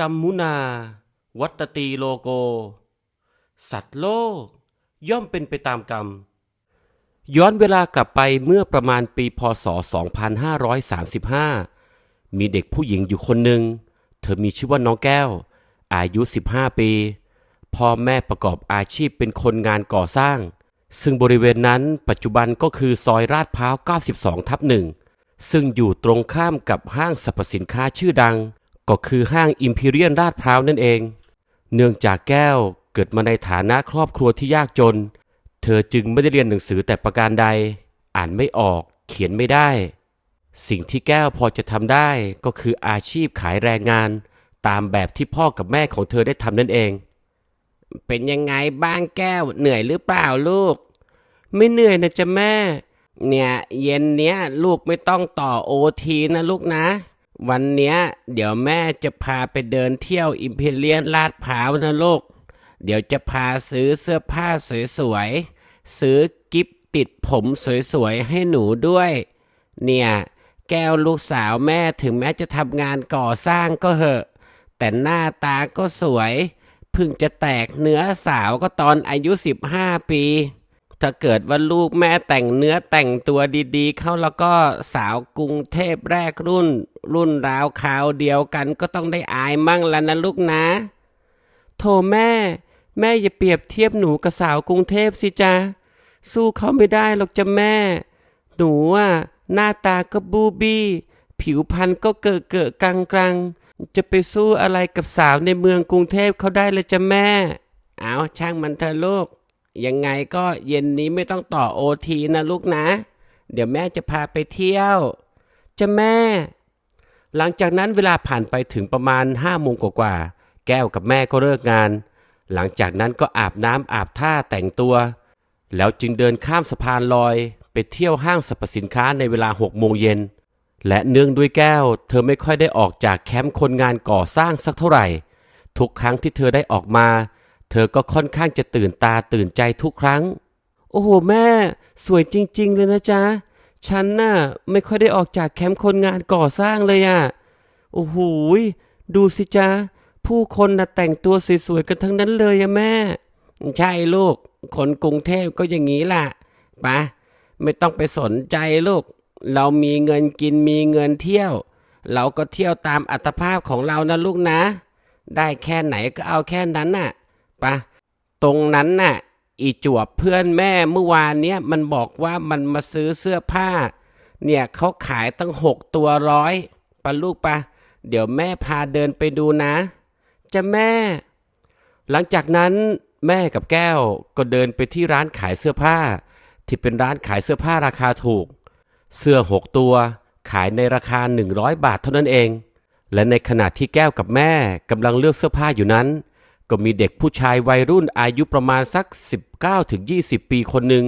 กัมมุนา วัตตีโลโก สัตว์โลก ย่อมเป็นไปตามกรรม ย้อนเวลากลับไปเมื่อประมาณปีพศ 2535 มีเด็กผู้หญิงอยู่คนหนึ่ง เธอมีชื่อว่าน้องแก้ว อายุ 15 ปี พ่อแม่ประกอบอาชีพเป็นคนงานก่อสร้าง ซึ่งบริเวณนั้นปัจจุบันก็คือซอยลาดพร้าว 92 ทับหนึ่งซึ่งอยู่ตรงข้ามกับห้างสรรพสินค้าชื่อดัง ก็คือห้างอิมพีเรียนลาดพร้าวนั่นเอง เนื่องจากแก้วเกิดมาในฐานะครอบครัวที่ยากจน เธอจึงไม่ได้เรียนหนังสือแต่ประการใด อ่านไม่ออก เขียนไม่ได้ สิ่งที่แก้วพอจะทำได้ก็คืออาชีพขายแรงงาน ตามแบบที่พ่อกับแม่ของเธอได้ทำนั่นเอง เป็นยังไงบ้างแก้วเหนื่อยหรือเปล่าลูก ไม่เหนื่อยนะจ๊ะแม่ เนี่ยเย็นเนี้ยลูกไม่ต้องต่อโอทีนะลูกนะ วันเนี้ย เดี๋ยวแม่จะพาไปเดินเที่ยวอิมพีเรียนลาดพร้าวนะลูก เดี๋ยวจะพาซื้อเสื้อผ้าสวยๆ ซื้อกิฟติดผมสวยๆ ให้หนูด้วย เนี่ย แก้วลูกสาวแม่ถึงแม้จะทำงานก่อสร้างก็เหอะ แต่หน้าตาก็สวย เพิ่งจะแตกเนื้อสาวก็ตอนอายุ 15 ปี ถ้าเกิดว่าลูกแม่แต่งเนื้อแต่งตัวดีๆ เข้าแล้วก็สาวกรุงเทพแรกรุ่น รุ่นราวคราวเดียวกันก็ต้องได้อายมั่งแล้วนะลูกนะโถแม่ แม่อย่าเปรียบเทียบหนูกับสาวกรุงเทพสิจ๊ะสู้เขาไม่ได้หรอกจ้ะแม่ หนูอะหน้าตาก็บูบี้ ผิวพรรณก็เกอะเกอะกังกังๆจะไปสู้อะไรกับสาวในเมืองกรุงเทพเขาได้เลยจ้ะแม่ เอาช่างมันเถอะลูก ยังไงก็เย็นนี้ไม่ต้องต่อโอทีนะลูกนะ เดี๋ยวแม่จะพาไปเที่ยวจะแม่ หลังจากนั้นเวลาผ่านไปถึงประมาณห้าโมงกว่าๆแก้วกับแม่ก็เลิกงาน หลังจากนั้นก็อาบน้ำอาบท่าแต่งตัว แล้วจึงเดินข้ามสะพานลอย ไปเที่ยวห้างสรรพสินค้าในเวลาหกโมงเย็นและเนื่องด้วยแก้ว เธอไม่ค่อยได้ออกจากแคมป์คนงานก่อสร้างสักเท่าไหร่ ทุกครั้งที่เธอได้ออกมา เธอก็ค่อนข้างจะตื่นตาตื่นใจทุกครั้ง โอ้โหแม่ สวยจริง ๆ เลยนะจ๊ะ ฉันน่ะไม่ค่อยได้ออกจากแคมป์คนงานก่อสร้างเลยอะ่ะ โอ้โหยดูสิจ๊ะ ผู้คนน่ะแต่งตัวสวยๆกันทั้งนั้นเลยอะแม่ ใช่ลูก คนกรุงเทพก็อย่างนี้ล่ะปะไม่ต้องไปสนใจลูก เรามีเงินกินมีเงินเที่ยว เราก็เที่ยวตามอัตภาพของเรานะลูกนะ ได้แค่ไหนก็เอาแค่นั้นน่ะ ปะตรงนั้นน่ะอีจวบเพื่อนแม่เมื่อวานเนี้ยมันบอกว่ามันมาซื้อเสื้อผ้า เนี่ยเขาขายตั้งหกตัวร้อยปะลูกปะเดี๋ยวแม่พาเดินไปดูนะจะแม่ หลังจากนั้นแม่กับแก้วก็เดินไปที่ร้านขายเสื้อผ้า ที่เป็นร้านขายเสื้อผ้าราคาถูก เสื้อหกตัว ขายในราคา 100 บาทเท่านั้นเอง และในขณะที่แก้วกับแม่กำลังเลือกเสื้อผ้าอยู่นั้น ก็มีเด็กผู้ชายวัยรุ่นอายุประมาณสัก 19-20 ปีคนหนึ่ง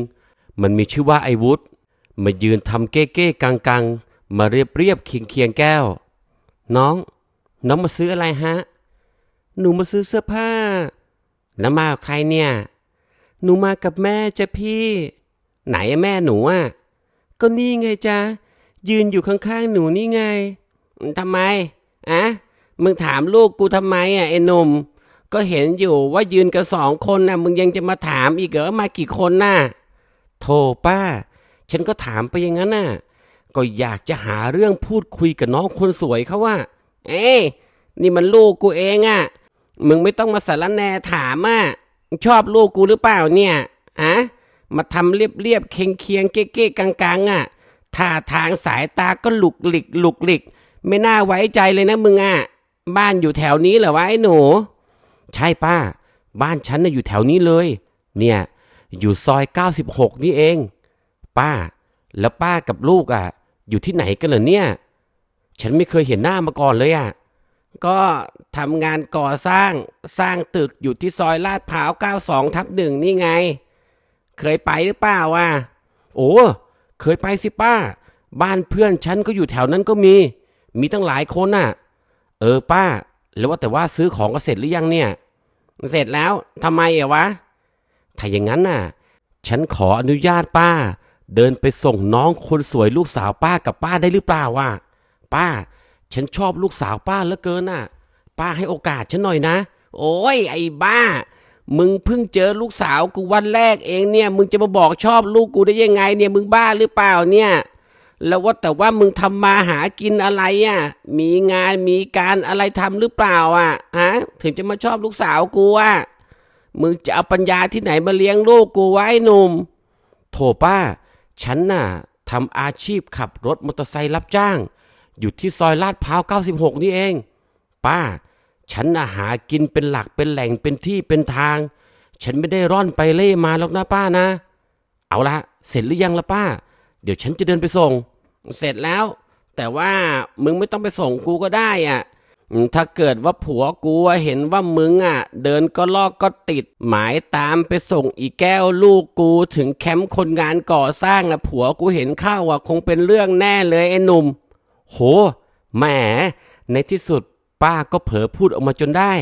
มันมีชื่อว่าไอวุฒมายืนทำเก้เก้กังกังๆมาเรียบเรียบเคียงเคียงแก้ว น้อง น้องมาซื้ออะไรฮะ หนูมาซื้อเสื้อผ้า แล้วมากับใครเนี่ย หนูมากับแม่จ้ะพี่ ไหนแม่หนูอะ ก็นี่ไงจ๊ะยืนอยู่ข้างๆหนูนี่ไงทำไมอะมึงถามลูกกูทำไมอะไอ้หนุ่ม ก็เห็นอยู่ว่ายืนกันสองคนน่ะ มึงยังจะมาถามอีกเหรอมากี่คนน่ะโธ่ป้า ฉันก็ถามไปอย่างนั้นน่ะ ก็อยากจะหาเรื่องพูดคุยกับน้องคนสวยเขาว่า เอ้ยนี่มันลูกกูเองอะ มึงไม่ต้องมาสารแหนถามอะชอบลูกกูหรือเปล่าเนี่ยอะมาทำเรียบเรียบๆเคียงเคียงๆเก้เก้กังกังๆอะท่าทางสายตาก็หลุกหลิกหลุกหลิก ไม่น่าไว้ใจเลยนะมึงอะ บ้านอยู่แถวนี้เหรอวะไอ้หนู ใช่ป้า บ้านฉันน่ะอยู่แถวนี้เลย เนี่ย อยู่ซอย 96 นี่เอง ป้า แล้วป้ากับลูกอะ อยู่ที่ไหนกันเหรอเนี่ย ฉันไม่เคยเห็นหน้ามาก่อนเลยอะก็ทำงานก่อสร้างสร้างตึกอยู่ที่ซอยลาดพร้าว 92 ทับหนึ่งนี่ไง เคยไปหรือเปล่าวะโอ้เคยไปสิป้า บ้านเพื่อนฉันก็อยู่แถวนั้นก็มี มีตั้งหลายคนน่ะ เออป้า แล้วว่าแต่ว่าซื้อของก็เสร็จหรือยังเนี่ย เสร็จแล้วทำไมเอะวะ ถ้าอย่างนั้นน่ะ ฉันขออนุญาตป้า เดินไปส่งน้องคนสวยลูกสาวป้ากับป้าได้หรือเปล่าวะป้า ฉันชอบลูกสาวป้าเหลือเกินน่ะ ป้าให้โอกาสฉันหน่อยนะ โอ้ยไอ้บ้า มึงเพิ่งเจอลูกสาวกูวันแรกเองเนี่ย มึงจะมาบอกชอบลูกกูได้ยังไงเนี่ย มึงบ้าหรือเปล่าเนี่ย แล้วว่าแต่ว่ามึงทำมาหากินอะไรอะ มีงานมีการอะไรทำหรือเปล่าอะฮะถึงจะมาชอบลูกสาวกูอะมึงจะเอาปัญญาที่ไหนมาเลี้ยงลูกกูไว้หนุ่มโถป้า ฉันน่ะทำอาชีพขับรถมอเตอร์ไซค์รับจ้าง อยู่ที่ซอยลาดพร้าว96 นี่เอง ป้า ฉันน่ะหากินเป็นหลักเป็นแหล่งเป็นที่เป็นทาง ฉันไม่ได้ร่อนไปเล่มาหรอกนะป้านะ เอาละเสร็จหรือยังละป้า เดี๋ยวฉันจะเดินไปส่ง เสร็จแล้ว แต่ว่ามึงไม่ต้องไปส่งกูก็ได้อะถ้าเกิดว่าผัวกูเห็นว่ามึงอะ เดินก็ลอกก็ติด หมายตามไปส่งอีแก้วลูกกูถึงแคมป์คนงานก่อสร้างอะ ผัวกูเห็นเข้าอะ คงเป็นเรื่องแน่เลยไอ้หนุ่ม โหแหมในที่สุดป้าก็เผลอพูดออกมาจนได้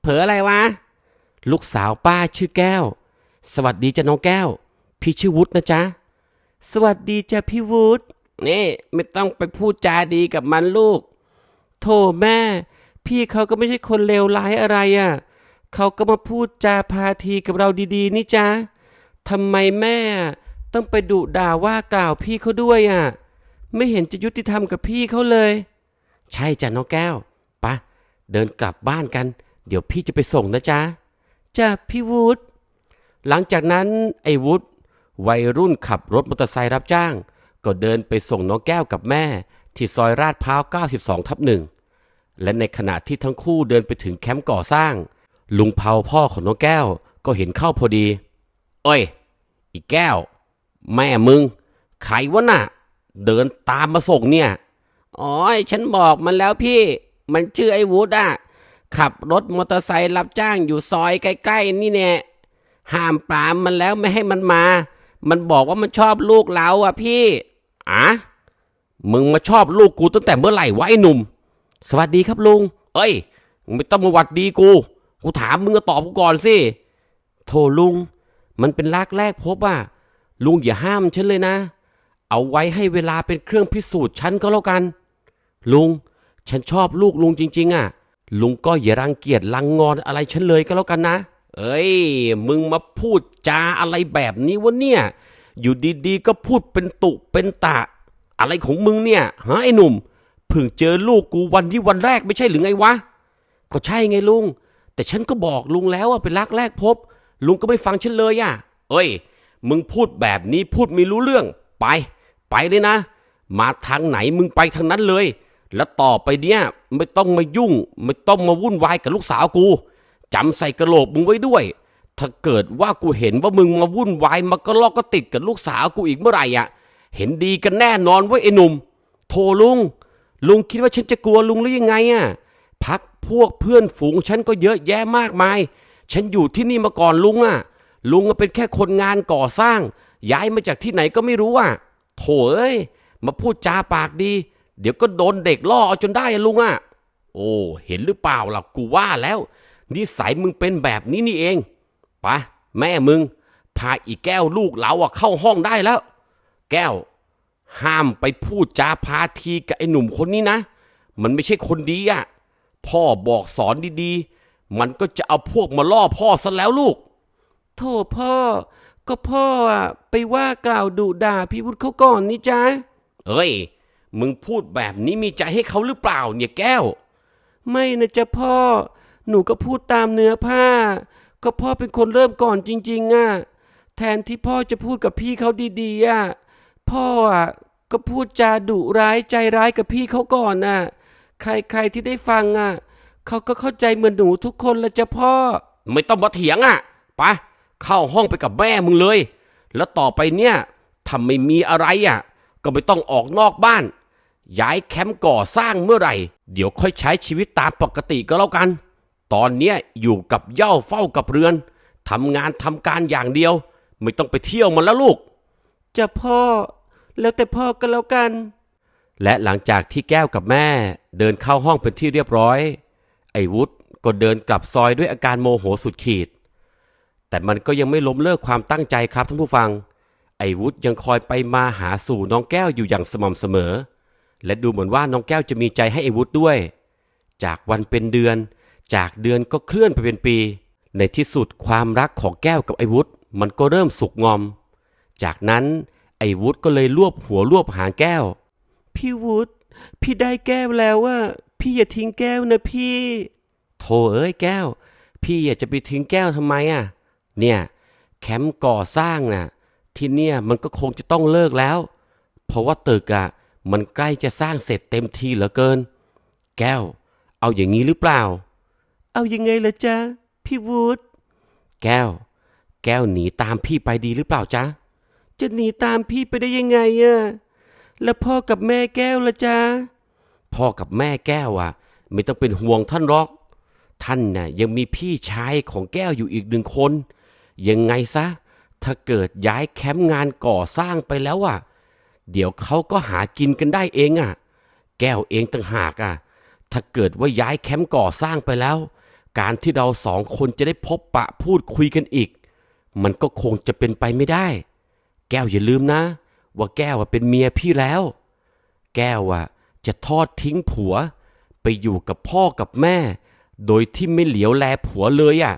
เผลออะไรวะ ลูกสาวป้าชื่อแก้ว สวัสดีจ้ะน้องแก้ว พี่ชื่อวุฒินะจ๊ะ สวัสดีจ้ะพี่วุฒินี่ไม่ต้องไปพูดจาดีกับมันลูกโธ่แม่ พี่เขาก็ไม่ใช่คนเลวร้ายอะไรอะ่ะเขาก็มาพูดจาพาทีกับเราดีๆ นี่จ๊ะทำไมแม่ต้องไปดุด่าว่ากล่าวพี่เขาด้วยอะ ไม่เห็นจะยุติธรรมกับพี่เขาเลย ใช่จ้ะน้องแก้วปะเดินกลับบ้านกัน เดี๋ยวพี่จะไปส่งนะจ๊ะจ้ะพี่วุฒิหลังจากนั้นไอ้วุฒิ วัยรุ่นขับรถมอเตอร์ไซค์รับจ้าง ก็เดินไปส่งน้องแก้วกับแม่ ที่ซอยราดพร้าว 92 ทับหนึ่งและในขณะที่ทั้งคู่เดินไปถึงแคมป์ก่อสร้าง ลุงเผาพ่อของน้องแก้วก็เห็นเข้าพอดี เอ้ย อีแก้ว แม่มึง ใครวะน่ะ เดินตามมาส่งเนี่ยอ๋อฉันบอกมันแล้วพี่ มันชื่อไอ้วุฒิอะ ขับรถมอเตอร์ไซค์รับจ้างอยู่ซอยใกล้ ๆ นี่เนี่ยห้ามปรามมันแล้วไม่ให้มันมา มันบอกว่ามันชอบลูกเราอะพี่อะมึงมาชอบลูกกูตั้งแต่เมื่อไหร่วะไอ้หนุ่ม สวัสดีครับลุง เอ้ยมึงไม่ต้องมาหวัดดีกู กูถามมึงก็ตอบกูก่อนสิโทลุง มันเป็นรักแรกพบอะลุงอย่าห้ามฉันเลยนะ เอาไว้ให้เวลาเป็นเครื่องพิสูจน์ฉันก็แล้วกัน ลุง ฉันชอบลูกลุงจริง ๆ อะ ลุงก็อย่ารังเกียจลังงอนอะไรฉันเลยก็แล้วกันนะ เอ้ย มึงมาพูดจาอะไรแบบนี้วะเนี่ย อยู่ดีๆ ก็พูดเป็นตุเป็นตะ อะไรของมึงเนี่ยฮะไอ้หนุ่มเพิ่งเจอลูกกูวันที่วันแรกไม่ใช่หรือไงวะ ก็ใช่ไงลุง แต่ฉันก็บอกลุงแล้วว่าเป็นรักแรกพบ ลุงก็ไม่ฟังฉันเลยอะ เอ้ย มึงพูดแบบนี้พูดไม่รู้เรื่อง ไป ไปเลยนะ มาทางไหนมึงไปทางนั้นเลย แล้วต่อไปเนี้ยไม่ต้องมายุ่ง ไม่ต้องมาวุ่นวายกับลูกสาวกู จำใส่กระโหลกมึงไว้ด้วย ถ้าเกิดว่ากูเห็นว่ามึงมาวุ่นวายมาก็ลอกก็ติดกับลูกสาวกูอีกเมื่อไหร่อะ เห็นดีกันแน่นอนเว้ยไอ้หนุ่ม โทลุง ลุงคิดว่าฉันจะกลัวลุงหรือยังไงอะ พักพวกเพื่อนฝูงฉันก็เยอะแยะมากมาย ฉันอยู่ที่นี่มาก่อนลุงอะ ลุงเป็นแค่คนงานก่อสร้าง ย้ายมาจากที่ไหนก็ไม่รู้อะ โถเอ้ย มาพูดจาปากดี เดี๋ยวก็โดนเด็กล่อเอาจนได้อะลุงอะ โอ้ เห็นหรือเปล่าล่ะกูว่าแล้ว นิสัยมึงเป็นแบบนี้นี่เองไปะแม่มึง พาอีแก้วลูกเราอะเข้าห้องได้แล้ว แก้ว ห้ามไปพูดจาพาทีกับไอ้หนุ่มคนนี้นะ มันไม่ใช่คนดีอะพ่อบอกสอนดีๆ มันก็จะเอาพวกมาล่อพ่อซะแล้วลูกโทษพ่อ ก็พ่ออะไปว่ากล่าวดุด่าพี่วุฒิเขาก่อนนี่จ้าเอ้ย มึงพูดแบบนี้มีใจให้เขาหรือเปล่าเนี่ยแก้ว ไม่นะจ๊ะพ่อ หนูก็พูดตามเนื้อผ้า ก็พ่อเป็นคนเริ่มก่อนจริง ๆอะแทนที่พ่อจะพูดกับพี่เขาดีๆอะพ่ออะก็พูดจาดุร้ายใจร้ายกับพี่เขาก่อนน่ะ ใครๆที่ได้ฟังอะเขาก็เข้าใจเหมือนหนูทุกคนละจ้ะพ่อ ไม่ต้องมาเถียงอะไปเข้าห้องไปกับแม่มึงเลย แล้วต่อไปเนี่ยถ้าไม่มีอะไรอะ ก็ไม่ต้องออกนอกบ้าน ย้ายแคมป์ก่อสร้างเมื่อไหร่ เดี๋ยวค่อยใช้ชีวิตตามปกติก็แล้วกัน ตอนเนี้ยอยู่กับเหย่าเฝ้ากับเรือนทำงานทำการอย่างเดียว ไม่ต้องไปเที่ยวมันแล้วลูก จะพ่อแล้วแต่พ่อก็แล้วกัน และหลังจากที่แก้วกับแม่ เดินเข้าห้องเป็นที่เรียบร้อย ไอ้วุฒก็เดินกลับซอยด้วยอาการโมโหสุดขีด แต่มันก็ยังไม่ล้มเลิกความตั้งใจครับท่านผู้ฟัง ไอ้วุฒยังคอยไปมาหาสู่น้องแก้วอยู่อย่างสม่ำเสมอ และดูเหมือนว่าน้องแก้วจะมีใจให้ไอ้วุฒด้วย จากวันเป็นเดือน จากเดือนก็เคลื่อนไปเป็นปี ในที่สุดความรักของแก้วกับไอ้วุฒมันก็เริ่มสุกงอม จากนั้นไอ้วุฒก็เลยรวบหัวรวบหางแก้ว พี่วุฒพี่ได้แก้วแล้วว่า พี่อย่าทิ้งแก้วนะพี่ โธ่เอ้ยแก้ว พี่อยากจะไปทิ้งแก้วทำไมอะ เนี่ยแคมป์ก่อสร้างน่ะ ที่เนี่ยมันก็คงจะต้องเลิกแล้ว เพราะว่าตึกอะมันใกล้จะสร้างเสร็จเต็มทีเหลือเกิน แก้ว เอาอย่างนี้หรือเปล่า เอายังไงล่ะจ๊ะ พี่วูดแก้ว แก้วหนีตามพี่ไปดีหรือเปล่าจ๊ะ จะหนีตามพี่ไปได้ยังไงอะแล้วพ่อกับแม่แก้วล่ะจ๊ะ พ่อกับแม่แก้วอะ ไม่ต้องเป็นห่วงท่านหรอก ท่านน่ะยังมีพี่ชายของแก้วอยู่อีกหนึ่งคน ยังไงซะ ถ้าเกิดย้ายแคมป์งานก่อสร้างไปแล้วอะ เดี๋ยวเขาก็หากินกันได้เองอะ แก้วเองต่างหากอะ ถ้าเกิดว่าย้ายแคมป์ก่อสร้างไปแล้ว การที่เราสองคนจะได้พบปะพูดคุยกันอีก มันก็คงจะเป็นไปไม่ได้ แก้วอย่าลืมนะ ว่าแก้วเป็นเมียพี่แล้ว แก้วจะทอดทิ้งผัว ไปอยู่กับพ่อกับแม่ โดยที่ไม่เหลียวแลผัวเลยอะ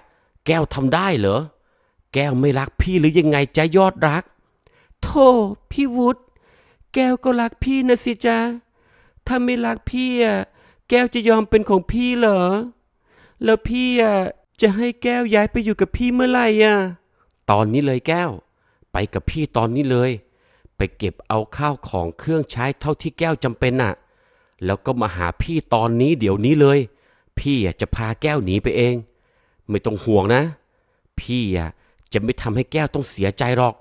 แก้วทำได้เหรอ แก้วไม่รักพี่หรือยังไงจะยอดรักโธ่พี่วุฒแก้วก็รักพี่นะสิจ๊ะถ้าไม่รักพี่อะแก้วจะยอมเป็นของพี่เหรอ แล้วพี่อะจะให้แก้วย้ายไปอยู่กับพี่เมื่อไหร่อะ ตอนนี้เลยแก้ว ไปกับพี่ตอนนี้เลย ไปเก็บเอาข้าวของเครื่องใช้เท่าที่แก้วจำเป็นน่ะ แล้วก็มาหาพี่ตอนนี้เดี๋ยวนี้เลย พี่อะจะพาแก้วหนีไปเอง ไม่ต้องห่วงนะ พี่อะจะไม่ทำให้แก้วต้องเสียใจหรอก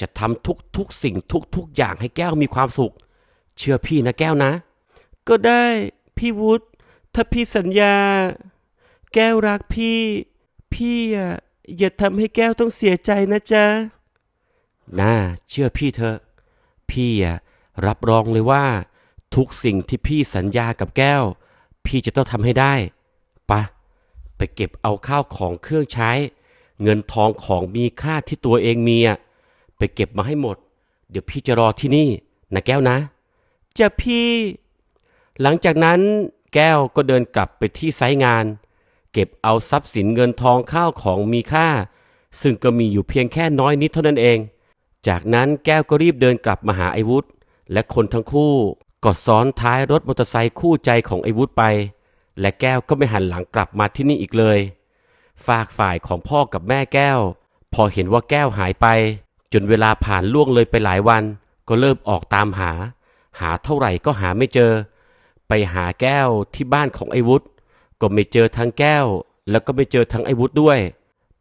จะทำทุกทุกๆสิ่งทุกทุกๆอย่างให้แก้วมีความสุข เชื่อพี่นะแก้วนะ ก็ได้พี่วุฒิถ้าพี่สัญญา แก้วรักพี่ พี่อะอย่าทำให้แก้วต้องเสียใจนะจ๊ะ น่าเชื่อพี่เถอะ พี่อะรับรองเลยว่า ทุกสิ่งที่พี่สัญญากับแก้ว พี่จะต้องทำให้ได้ไปะไปเก็บเอาข้าวของเครื่องใช้ เงินทองของมีค่าที่ตัวเองมีอะไปเก็บมาให้หมด เดี๋ยวพี่จะรอที่นี่นะแก้วนะจะพี่ หลังจากนั้นแก้วก็เดินกลับไปที่ไซต์งาน เก็บเอาทรัพย์สินเงินทองข้าวของมีค่า ซึ่งก็มีอยู่เพียงแค่น้อยนิดเท่านั้นเอง จากนั้นแก้วก็รีบเดินกลับมาหาไอวุฒและคนทั้งคู่ก็ซ้อนท้ายรถมอเตอร์ไซค์คู่ใจของไอวุฒไป และแก้วก็ไม่หันหลังกลับมาที่นี่อีกเลย ฝากฝ่ายของพ่อกับแม่แก้ว พอเห็นว่าแก้วหายไป จนเวลาผ่านล่วงเลยไปหลายวัน ก็เริ่มออกตามหา หาเท่าไหร่ก็หาไม่เจอ ไปหาแก้วที่บ้านของไอวุฒ ก็ไม่เจอทั้งแก้ว แล้วก็ไม่เจอทั้งไอ้วุฒด้วย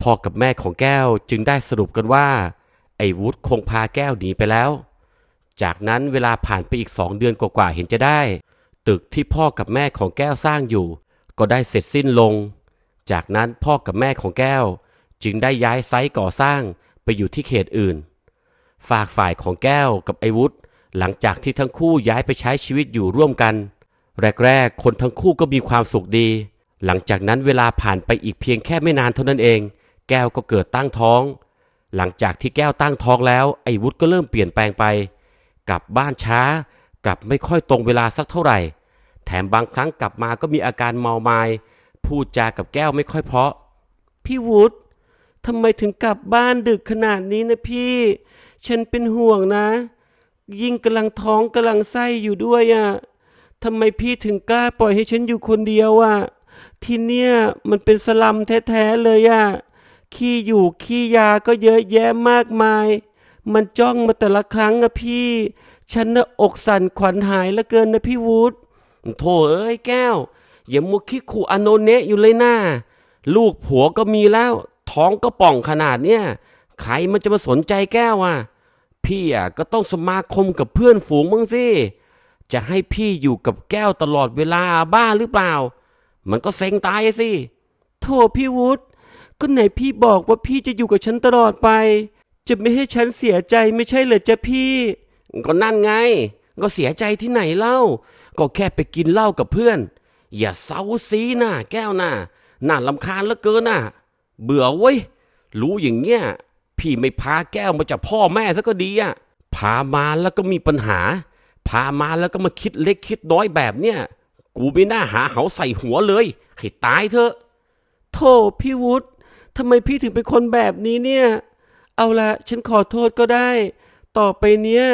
พ่อกับแม่ของแก้วจึงได้สรุปกันว่า ไอ้วุฒคงพาแก้วหนีไปแล้ว จากนั้นเวลาผ่านไปอีกสองเดือนกว่าๆเห็นจะได้ ตึกที่พ่อกับแม่ของแก้วสร้างอยู่ ก็ได้เสร็จสิ้นลง จากนั้นพ่อกับแม่ของแก้ว จึงได้ย้ายไซต์ก่อสร้างไปอยู่ที่เขตอื่น ฝากฝ่ายของแก้วกับไอ้วุฒหลังจากที่ทั้งคู่ย้ายไปใช้ชีวิตอยู่ร่วมกัน แรกๆ คนทั้งคู่ก็มีความสุขดี หลังจากนั้นเวลาผ่านไปอีกเพียงแค่ไม่นานเท่านั้นเอง แก้วก็เกิดตั้งท้อง หลังจากที่แก้วตั้งท้องแล้ว ไอ้วุฒก็เริ่มเปลี่ยนแปลงไป กลับบ้านช้า กลับไม่ค่อยตรงเวลาสักเท่าไหร่ แถมบางครั้งกลับมาก็มีอาการเมาไมา้พูดจากับแก้วไม่ค่อยเพราะ พี่วุฒิทำไมถึงกลับบ้านดึกขนาดนี้นะพี่ ฉันเป็นห่วงนะ ยิ่งกำลังท้องกำลังไส้อยู่ด้วยอะ่ะทำไมพี่ถึงกล้าปล่อยให้ฉันอยู่คนเดียวอะ่ะ ที่เนี่ยมันเป็นสลัมแท้ๆเลยอะ่ะขี้อยู่ขี้ยาก็เยอะแยะมากมาย มันจ้องมาแต่ละครั้งอะพี่ ฉันน่ะอกสั่นขวัญหายเหลือเกินนะพี่วูดโธ่เอ้ยแก้ว อย่ามัวคิดขู่อโนเนะอยู่เลยนะลูกผัวก็มีแล้ว ท้องก็ป่องขนาดเนี้ยใครมันจะมาสนใจแก้วอะ พี่อะก็ต้องสมาคมกับเพื่อนฝูงบ้างสิ จะให้พี่อยู่กับแก้วตลอดเวลาบ้าหรือเปล่า มันก็เซ็งตายสิโธ่พี่วุฒิก็ไหนพี่บอกว่าพี่จะอยู่กับฉันตลอดไป จะไม่ให้ฉันเสียใจไม่ใช่เหรอจ๊ะพี่ ก็นั่นไง ก็เสียใจที่ไหนเล่า ก็แค่ไปกินเหล้ากับเพื่อน อย่าเซาซีนะแก้วน่ะน่าลำคาญเหลือเกินน่ะ เบื่อเว้ย รู้อย่างเงี้ย พี่ไม่พาแก้วมาจากพ่อแม่ซะก็ดีอะ พามาแล้วก็มีปัญหา พามาแล้วก็มาคิดเล็กคิดน้อยแบบเนี้ย กูไม่น่าหาเหาใส่หัวเลย ให้ตายเถอะโธ่พี่วุฒิทำไมพี่ถึงเป็นคนแบบนี้เนี่ย เอาละฉันขอโทษก็ได้ ต่อไปเนี้ย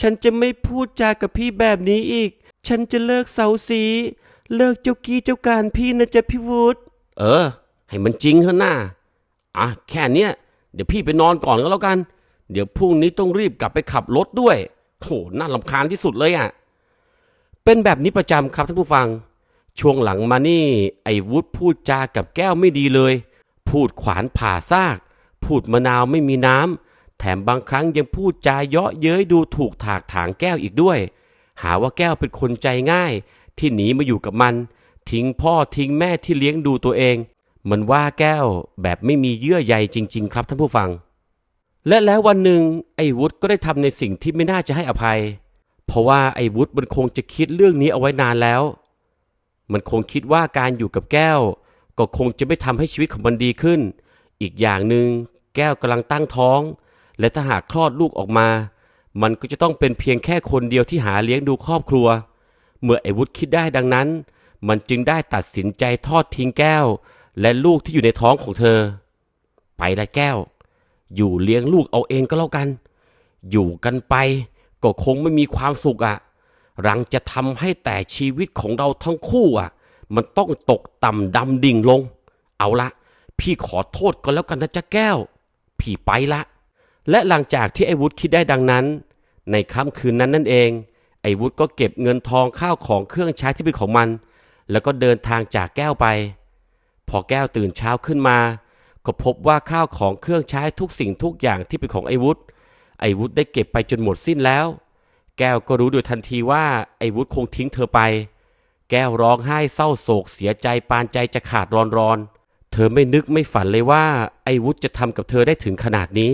ฉันจะไม่พูดจากับพี่แบบนี้อีก ฉันจะเลิกเสาสีเลิกเจ้ากี้เจ้าการพี่นะจ๊ะพี่วุฒิเออ ให้มันจริงเถอะน้าอะแค่เนี้ยเดี๋ยวพี่ไปนอนก่อนก็แล้วกัน เดี๋ยวพรุ่งนี้ต้องรีบกลับไปขับรถด้วยโหน่าลำคาญที่สุดเลยอะ เป็นแบบนี้ประจำครับท่านผู้ฟัง ช่วงหลังมานี่ ไอ้วุฒิพูดจากับแก้วไม่ดีเลย พูดขวานผ่าซาก พูดมะนาวไม่มีน้ำแถมบางครั้งยังพูดจาเยาะเย้ยดูถูกถากถางแก้วอีกด้วย หาว่าแก้วเป็นคนใจง่าย ที่หนีมาอยู่กับมัน ทิ้งพ่อทิ้งแม่ที่เลี้ยงดูตัวเอง มันว่าแก้วแบบไม่มีเยื่อใยจริง ๆ ครับท่านผู้ฟัง และแล้ววันหนึ่งไอ้วุฒิก็ได้ทำในสิ่งที่ไม่น่าจะให้อภัย เพราะว่าไอ้วุฒิมันคงจะคิดเรื่องนี้เอาไว้นานแล้ว มันคงคิดว่าการอยู่กับแก้ว ก็คงจะไม่ทำให้ชีวิตของมันดีขึ้น อีกอย่างหนึ่งแก้วกำลังตั้งท้อง และถ้าหากคลอดลูกออกมา มันก็จะต้องเป็นเพียงแค่คนเดียวที่หาเลี้ยงดูครอบครัว เมื่อไอ้วุฒิคิดได้ดังนั้น มันจึงได้ตัดสินใจทอดทิ้งแก้ว และลูกที่อยู่ในท้องของเธอ ไปละแก้ว อยู่เลี้ยงลูกเอาเองก็แล้วกัน อยู่กันไป ก็คงไม่มีความสุขอะ่ะรังจะทำให้แต่ชีวิตของเราทั้งคู่อะ มันต้องตกต่ำดำดิ่งลง เอาละ พี่ขอโทษก็แล้วกันนะจ๊ะแก้ว พี่ไปละ และหลังจากที่ไอ้วุฒิคิดได้ดังนั้น ในค่ำคืนนั้นนั่นเอง ไอ้วุฒิก็เก็บเงินทองข้าวของเครื่องใช้ที่เป็นของมัน แล้วก็เดินทางจากแก้วไป พอแก้วตื่นเช้าขึ้นมา ก็พบว่าข้าวของเครื่องใช้ทุกสิ่งทุกอย่างที่เป็นของไอ้วุฒิ ไอ้วุฒิได้เก็บไปจนหมดสิ้นแล้ว แก้วก็รู้โดยทันทีว่าไอ้วุฒิคงทิ้งเธอไป แก้วร้องไห้เศร้าโศกเสียใจปานใจจะขาดรอนรอนเธอไม่นึกไม่ฝันเลยว่าไอ้วุฒิจะทำกับเธอได้ถึงขนาดนี้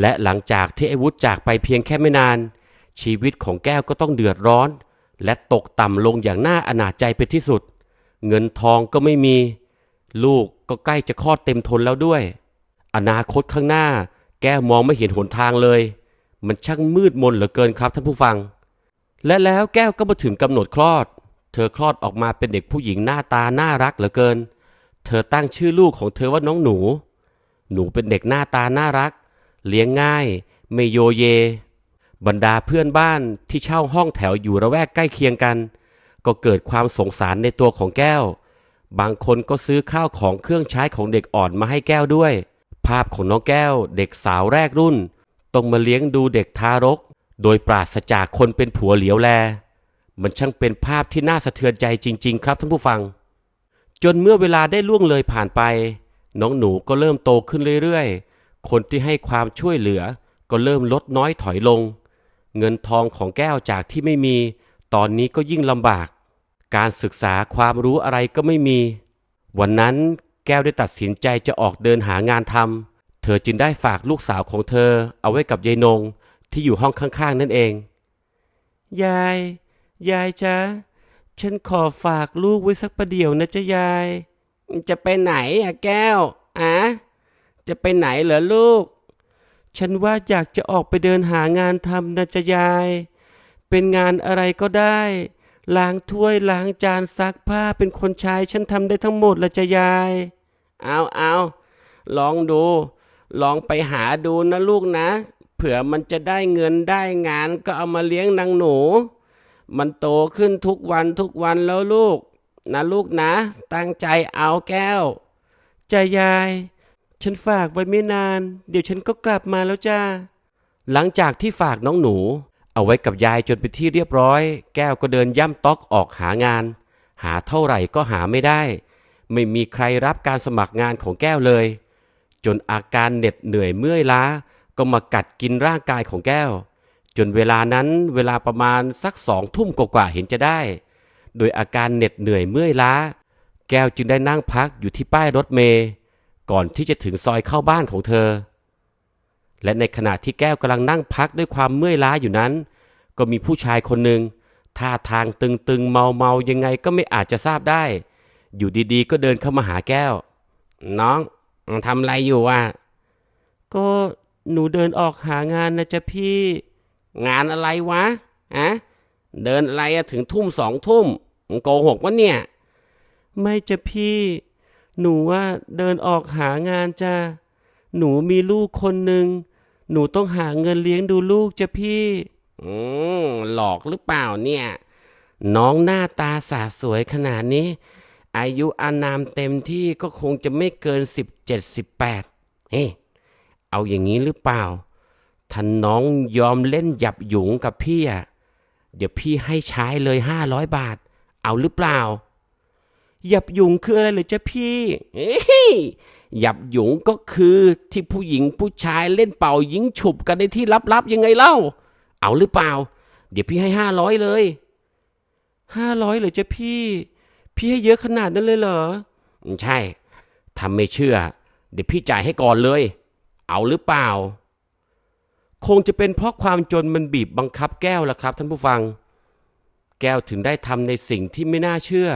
และหลังจากที่ไอ้วุฒิจากไปเพียงแค่ไม่นาน ชีวิตของแก้วก็ต้องเดือดร้อน และตกต่ำลงอย่างน่าอนาจใจเป็นที่สุด เงินทองก็ไม่มี ลูกก็ใกล้จะคลอดเต็มทนแล้วด้วย อนาคตข้างหน้า แก้วมองไม่เห็นหนทางเลย มันช่างมืดมนเหลือเกินครับท่านผู้ฟัง และแล้วแก้วก็มาถึงกำหนดคลอด เธอคลอดออกมาเป็นเด็กผู้หญิงหน้าตาน่ารักเหลือเกิน เธอตั้งชื่อลูกของเธอว่าน้องหนู หนูเป็นเด็กหน้าตาน่ารัก เลี้ยงง่าย ไม่โยเย บรรดาเพื่อนบ้านที่เช่าห้องแถวอยู่ระแวกใกล้เคียงกัน ก็เกิดความสงสารในตัวของแก้ว บางคนก็ซื้อข้าวของเครื่องใช้ของเด็กอ่อนมาให้แก้วด้วย ภาพของน้องแก้ว เด็กสาวแรกรุ่น ต้องมาเลี้ยงดูเด็กทารก โดยปราศจากคนเป็นผัวเหลียวแล มันช่างเป็นภาพที่น่าสะเทือนใจจริง ๆ ครับท่านผู้ฟัง จนเมื่อเวลาได้ล่วงเลยผ่านไป น้องหนูก็เริ่มโตขึ้นเรื่อยๆ คนที่ให้ความช่วยเหลือก็เริ่มลดน้อยถอยลง เงินทองของแก้วจากที่ไม่มี ตอนนี้ก็ยิ่งลำบาก การศึกษาความรู้อะไรก็ไม่มี วันนั้นแก้วได้ตัดสินใจจะออกเดินหางานทำ เธอจึงได้ฝากลูกสาวของเธอเอาไว้กับยายนงที่อยู่ห้องข้างๆ นั่นเอง ยาย ยายจ๊ะ ฉันขอฝากลูกไว้สักประเดี๋ยวนะจ๊ะยาย จะไปไหนอะแก้วอะจะไปไหนเหรอลูก ฉันว่าอยากจะออกไปเดินหางานทำนะจ๊ะยาย เป็นงานอะไรก็ได้ ล้างถ้วยล้างจานซักผ้าเป็นคนใช้ฉันทำได้ทั้งหมดละจ๊ะยาย เอาเอาลองดู ลองไปหาดูนะลูกนะ เผื่อมันจะได้เงินได้งานก็เอามาเลี้ยงนางหนู มันโตขึ้นทุกวันทุกวันแล้วลูก นะลูกนะ ตั้งใจเอาแก้วใจยาย ฉันฝากไว้ไม่นาน เดี๋ยวฉันก็กลับมาแล้วจ้า หลังจากที่ฝากน้องหนู เอาไว้กับยายจนเป็นที่เรียบร้อย แก้วก็เดินย่ำต๊อกออกหางาน หาเท่าไหร่ก็หาไม่ได้ ไม่มีใครรับการสมัครงานของแก้วเลย จนอาการเหน็ดเหนื่อยเมื่อยล้า ก็มากัดกินร่างกายของแก้ว จนเวลานั้นเวลาประมาณสักสองทุ่มกว่าๆเห็นจะได้ โดยอาการเหน็ดเหนื่อยเมื่อยล้า แก้วจึงได้นั่งพักอยู่ที่ป้ายรถเมล์ก่อนที่จะถึงซอยเข้าบ้านของเธอ และในขณะที่แก้วกำลังนั่งพักด้วยความเมื่อยล้าอยู่นั้น ก็มีผู้ชายคนหนึ่งท่าทางตึงๆเมาๆยังไงก็ไม่อาจจะทราบได้ อยู่ดีๆ ก็เดินเข้ามาหาแก้ว น้อง ทำอะไรอยู่อะก็หนูเดินออกหางานนะจ๊ะพี่ งานอะไรวะอะเดินอะไรอะถึงทุ่มสองทุ่มมึงโกหกวะเนี่ย ไม่จะพี่ หนูว่าเดินออกหางานจ้าหนูมีลูกคนหนึ่งหนูต้องหาเงินเลี้ยงดูลูกจ้ะพี่ อืมหลอกหรือเปล่าเนี่ย น้องหน้าตาสาสวยขนาดนี้ อายุอานามเต็มที่ก็คงจะไม่เกินสิบเจ็ดสิบแปดเฮ้เอาอย่างนี้หรือเปล่าถ้าน้องยอมเล่นหยับหยุงกับพี่อะเดี๋ยวพี่ให้ใช้เลยห้าร้อยบาท เอาหรือเปล่า หยับหยุงคืออะไรเลยจ้ะพี่เฮ้หยับหยุงก็คือที่ผู้หญิงผู้ชายเล่นเป่ายิงฉุบกันในที่ลับๆยังไงเล่า เอาหรือเปล่า เดี๋ยวพี่ให้ห้าร้อยเลยห้าร้อยเลยจ้ะพี่ พี่ให้เยอะขนาดนั้นเลยเหรอ ใช่ทำไม่เชื่อ เดี๋ยวพี่จ่ายให้ก่อนเลย เอาหรือเปล่า คงจะเป็นเพราะความจนมันบีบบังคับแก้วละครับ ท่านผู้ฟัง แก้วถึงได้ทำในสิ่งที่ไม่น่าเชื่อ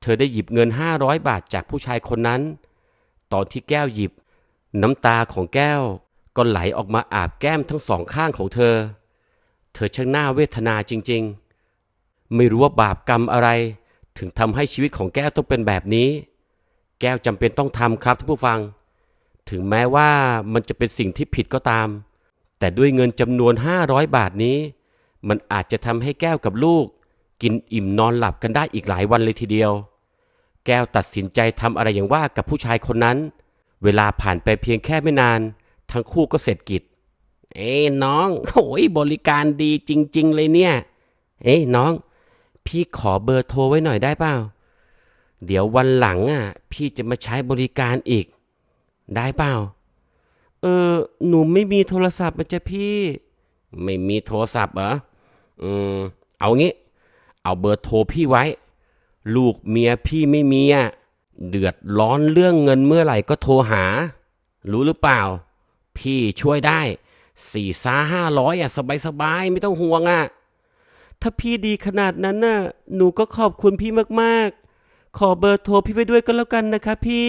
เธอได้หยิบเงินห้าร้อยบาทจากผู้ชายคนนั้น ตอนที่แก้วหยิบ น้ำตาของแก้วก็ไหลออกมาอาบแก้มทั้งสองข้างของเธอ เธอช่างน่าเวทนาจริง ๆ ไม่รู้ว่าบาปกรรมอะไร ถึงทำให้ชีวิตของแก้วต้องเป็นแบบนี้ แก้วจำเป็นต้องทำครับท่านผู้ฟัง ถึงแม้ว่ามันจะเป็นสิ่งที่ผิดก็ตาม แต่ด้วยเงินจำนวน 500 บาทนี้ มันอาจจะทำให้แก้วกับลูก กินอิ่มนอนหลับกันได้อีกหลายวันเลยทีเดียว แก้วตัดสินใจทำอะไรอย่างว่ากับผู้ชายคนนั้น เวลาผ่านไปเพียงแค่ไม่นาน ทั้งคู่ก็เสร็จกิจ เอ้น้องโอ้ยบริการดีจริง ๆ เลยเนี่ย เอ้ยน้อง พี่ขอเบอร์โทรไว้หน่อยได้เปล่า เดี๋ยววันหลังอะ พี่จะมาใช้บริการอีก ได้เปล่า เออ หนูไม่มีโทรศัพท์มันจะพี่ ไม่มีโทรศัพท์เหรอ อืม เอางี้ เอาเบอร์โทรพี่ไว้ ลูกเมียพี่ไม่มีอะ เดือดร้อนเรื่องเงินเมื่อไหร่ก็โทรหา รู้หรือเปล่า พี่ช่วยได้ สี่ซาห้าร้อยอะ สบายสบายไม่ต้องห่วงอะ ถ้าพี่ดีขนาดนั้นน่ะ หนูก็ขอบคุณพี่มากๆ ขอเบอร์โทรพี่ไว้ด้วยก็แล้วกันนะคะพี่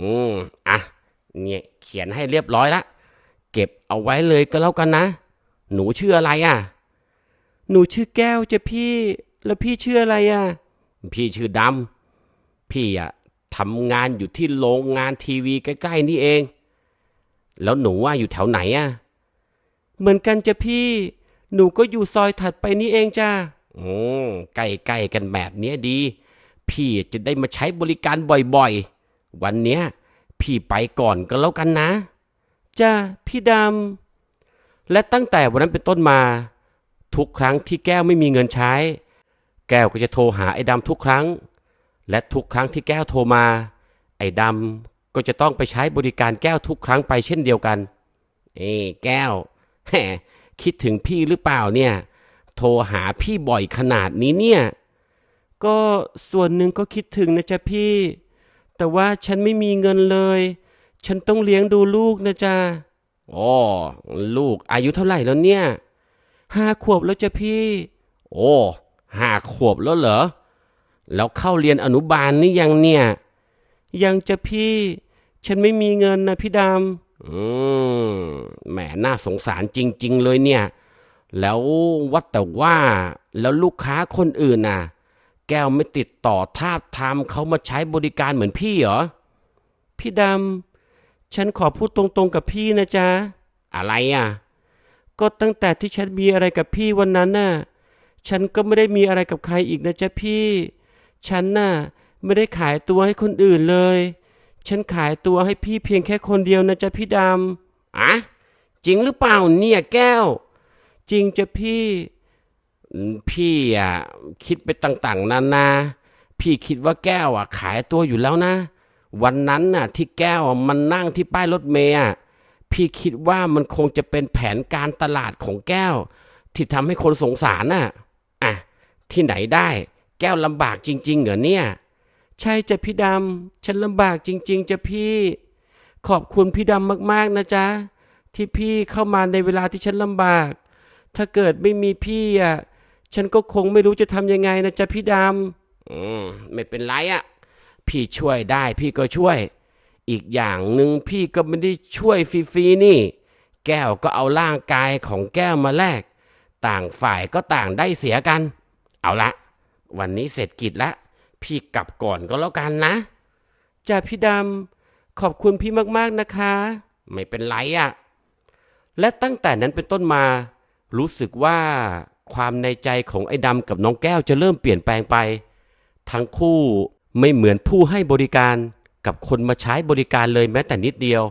อืมอะ เนี่ยเขียนให้เรียบร้อยละ เก็บเอาไว้เลยก็แล้วกันนะ หนูชื่ออะไรอะ หนูชื่อแก้วจ้ะพี่ แล้วพี่ชื่ออะไรอะ พี่ชื่อดำ พี่อะทำงานอยู่ที่โรงงานทีวีใกล้ๆนี่เอง แล้วหนูว่าอยู่แถวไหนอะเหมือนกันจ้ะพี่ หนูก็อยู่ซอยถัดไปนี่เองจ้าอืมใกล้ๆกันแบบเนี้ยดี พี่จะได้มาใช้บริการบ่อยๆ วันเนี้ย พี่ไปก่อนก็แล้วกันนะ จ้าพี่ดำ และตั้งแต่วันนั้นเป็นต้นมา ทุกครั้งที่แก้วไม่มีเงินใช้ แก้วก็จะโทรหาไอ้ดำทุกครั้ง และทุกครั้งที่แก้วโทรมา ไอ้ดำก็จะต้องไปใช้บริการแก้วทุกครั้งไปเช่นเดียวกัน เอ้แก้วแหม คิดถึงพี่หรือเปล่าเนี่ย โทรหาพี่บ่อยขนาดนี้เนี่ย ก็ส่วนหนึ่งก็คิดถึงนะจ๊ะพี่ แต่ว่าฉันไม่มีเงินเลย ฉันต้องเลี้ยงดูลูกนะจ๊ะโอ้ลูกอายุเท่าไหร่แล้วเนี่ยห้าขวบแล้วจ้ะพี่ โอ้ห้าขวบแล้วเหรอ แล้วเข้าเรียนอนุบาลนี่ยังเนี่ย ยังจะพี่ ฉันไม่มีเงินนะพี่ดำ อืมแหมน่าสงสารจริง ๆ เลยเนี่ย แล้วว่าแต่ว่าแล้วลูกค้าคนอื่นน่ะ แก้วไม่ติดต่อทาบทามเขามาใช้บริการเหมือนพี่เหรอ พี่ดำ ฉันขอพูดตรงๆกับพี่นะจ๊ะ อะไรอะ ก็ตั้งแต่ที่ฉันมีอะไรกับพี่วันนั้นน่ะ ฉันก็ไม่ได้มีอะไรกับใครอีกนะจ๊ะพี่ ฉันน่ะไม่ได้ขายตัวให้คนอื่นเลย ฉันขายตัวให้พี่เพียงแค่คนเดียวนะจ๊ะพี่ดำอะจริงหรือเปล่าเนี่ยแก้ว จริงจ้ะพี่ พี่อะคิดไปต่างๆนานาพี่คิดว่าแก้วอะขายตัวอยู่แล้วนะ วันนั้นน่ะ ที่แก้วมันนั่งที่ป้ายรถเมย์อะพี่คิดว่ามันคงจะเป็นแผนการตลาดของแก้ว ที่ทำให้คนสงสารน่ะอะที่ไหนได้ แก้วลำบากจริง ๆ เหรอเนี่ย ใช่จ้ะพี่ดำ ฉันลำบากจริง ๆจ้ะพี่ ขอบคุณพี่ดำมากๆนะจ๊ะ ที่พี่เข้ามาในเวลาที่ฉันลำบาก ถ้าเกิดไม่มีพี่อะ ฉันก็คงไม่รู้จะทำยังไงนะจ๊ะพี่ดำ อืม ไม่เป็นไรอะ พี่ช่วยได้พี่ก็ช่วย อีกอย่างหนึ่งพี่ก็ไม่ได้ช่วยฟรีๆนี่ แก้วก็เอาร่างกายของแก้วมาแลก ต่างฝ่ายก็ต่างได้เสียกัน เอาละ วันนี้เสร็จกิจแล้ว พี่กลับก่อนก็แล้วกันนะจ้าพี่ดำขอบคุณพี่มากๆนะคะ ไม่เป็นไรอะ่ะ และตั้งแต่นั้นเป็นต้นมา รู้สึกว่าความในใจของไอ้ดำกับน้องแก้วจะเริ่มเปลี่ยนแปลงไป ทั้งคู่ไม่เหมือนผู้ให้บริการกับคนมาใช้บริการเลยแม้แต่นิดเดียว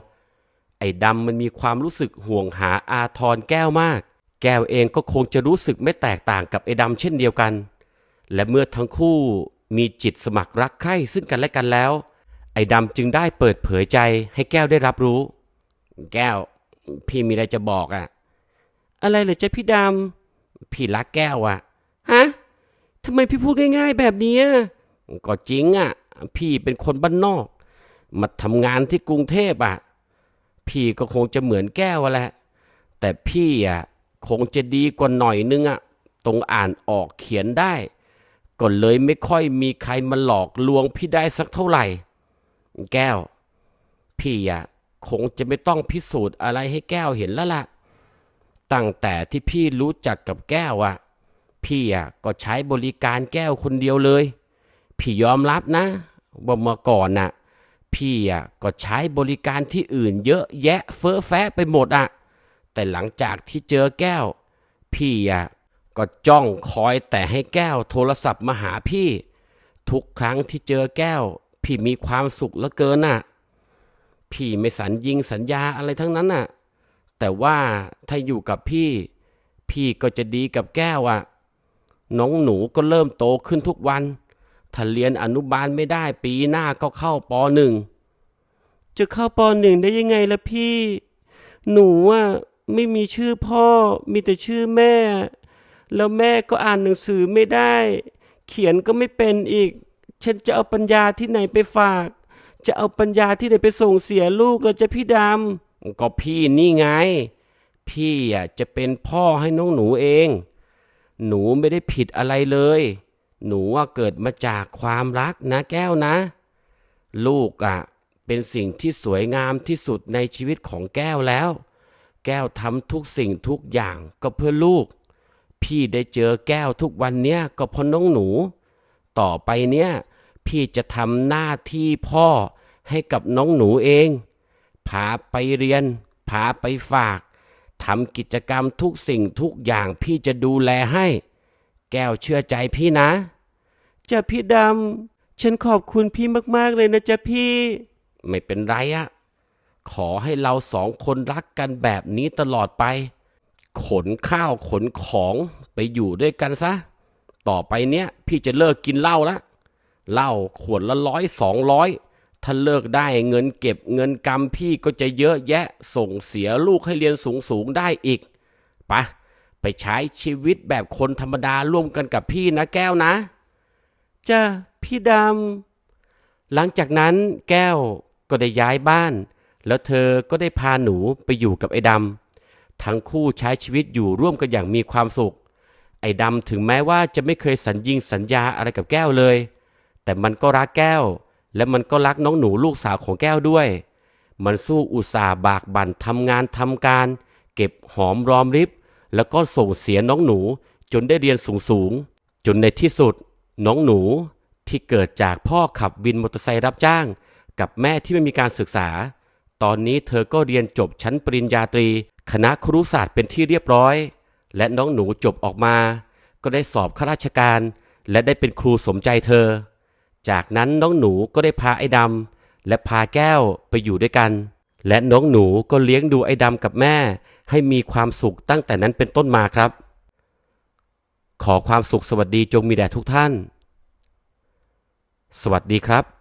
ไอ้ดำมันมีความรู้สึกห่วงหาอาทรแก้วมาก แก้วเองก็คงจะรู้สึกไม่แตกต่างกับไอ้ดำเช่นเดียวกัน และเมื่อทั้งคู่ มีจิตสมัครรักใคร่ซึ่งกันและกันแล้ว ไอ้ดำจึงได้เปิดเผยใจให้แก้วได้รับรู้ แก้ว พี่มีอะไรจะบอกอะ่ะ อะไรเหรอจ๊ะพี่ดำพี่รักแก้วอะ่ะฮะทำไมพี่พูดง่าย ๆ แบบนี้ก็จริงอะ่ะ พี่เป็นคนบ้านนอก มาทำงานที่กรุงเทพอะ่ะ พี่ก็คงจะเหมือนแก้วแหละแต่พี่อะคงจะดีกว่าหน่อยนึงอะ่ะตรงอ่านออกเขียนได้ ก็เลยไม่ค่อยมีใครมาหลอกลวงพี่ได้สักเท่าไหร่ แก้ว พี่อะคงจะไม่ต้องพิสูจน์อะไรให้แก้วเห็นแล้วล่ะ ตั้งแต่ที่พี่รู้จักกับแก้วอะพี่อะก็ใช้บริการแก้วคนเดียวเลย พี่ยอมรับนะว่าเมื่อก่อนน่ะ พี่อะก็ใช้บริการที่อื่นเยอะแยะเฟ้อแฟะไปหมดอะแต่หลังจากที่เจอแก้ว พี่อะ ก็จ้องคอยแต่ให้แก้วโทรศัพท์มาหาพี่ ทุกครั้งที่เจอแก้ว พี่มีความสุขเหลือเกินน่ะ พี่ไม่สัญญิงสัญญาอะไรทั้งนั้นน่ะ แต่ว่าถ้าอยู่กับพี่ พี่ก็จะดีกับแก้วอะ น้องหนูก็เริ่มโตขึ้นทุกวัน ถ้าเรียนอนุบาลไม่ได้ปีหน้าก็เข้าปหนึ่งจะเข้าปหนึ่งได้ยังไงล่ะพี่ หนูอะไม่มีชื่อพ่อมีแต่ชื่อแม่ แล้วแม่ก็อ่านหนังสือไม่ได้ เขียนก็ไม่เป็นอีก ฉันจะเอาปัญญาที่ไหนไปฝาก จะเอาปัญญาที่ไหนไปส่งเสียลูกแล้วจะพี่ดำก็พี่นี่ไง พี่อะจะเป็นพ่อให้น้องหนูเอง หนูไม่ได้ผิดอะไรเลย หนูว่าเกิดมาจากความรักนะแก้วนะ ลูกอะเป็นสิ่งที่สวยงามที่สุดในชีวิตของแก้วแล้ว แก้วทำทุกสิ่งทุกอย่างก็เพื่อลูก พี่ได้เจอแก้วทุกวันเนี้ยก็เพราะน้องหนู ต่อไปเนี้ยพี่จะทำหน้าที่พ่อให้กับน้องหนูเองพาไปเรียนพาไปฝากทำกิจกรรมทุกสิ่งทุกอย่างพี่จะดูแลให้ แก้วเชื่อใจพี่นะำจะพี่ดำ ฉันขอบคุณพี่มากๆเลยนะจ๊ะพี่ ไม่เป็นไรอะขอให้เราสองคนรักกันแบบนี้ตลอดไป ขนข้าวขนของไปอยู่ด้วยกันซะ ต่อไปเนี้ยพี่จะเลิกกินเหล้าละเหล้าขวดละร้อยสองร้อยถ้าเลิกได้เงินเก็บเงินกำพี่ก็จะเยอะแยะส่งเสียลูกให้เรียนสูงสูงได้อีกปะไปใช้ชีวิตแบบคนธรรมดาร่วมกันกับพี่นะแก้วนะจ้ะพี่ดำหลังจากนั้นแก้วก็ได้ย้ายบ้าน แล้วเธอก็ได้พาหนูไปอยู่กับไอ้ดำ ทั้งคู่ใช้ชีวิตอยู่ร่วมกันอย่างมีความสุข ไอ้ดำถึงแม้ว่าจะไม่เคยสัญญิงสัญญาอะไรกับแก้วเลย แต่มันก็รักแก้ว และมันก็รักน้องหนูลูกสาวของแก้วด้วย มันสู้อุตสาห์บากบั่นทำงานทำการ เก็บหอมรอมริบ แล้วก็ส่งเสียน้องหนูจนได้เรียนสูงสูงจนในที่สุด น้องหนูที่เกิดจากพ่อขับวินมอเตอร์ไซค์รับจ้าง กับแม่ที่ไม่มีการศึกษา ตอนนี้เธอก็เรียนจบชั้นปริญญาตรี คณะครุศาสตร์เป็นที่เรียบร้อย และน้องหนูจบออกมา ก็ได้สอบข้าราชการ และได้เป็นครูสมใจเธอ จากนั้นน้องหนูก็ได้พาไอ้ดำและพาแก้วไปอยู่ด้วยกัน และน้องหนูก็เลี้ยงดูไอ้ดำกับแม่ ให้มีความสุขตั้งแต่นั้นเป็นต้นมาครับ ขอความสุขสวัสดีจงมีแด่ทุกท่าน สวัสดีครับ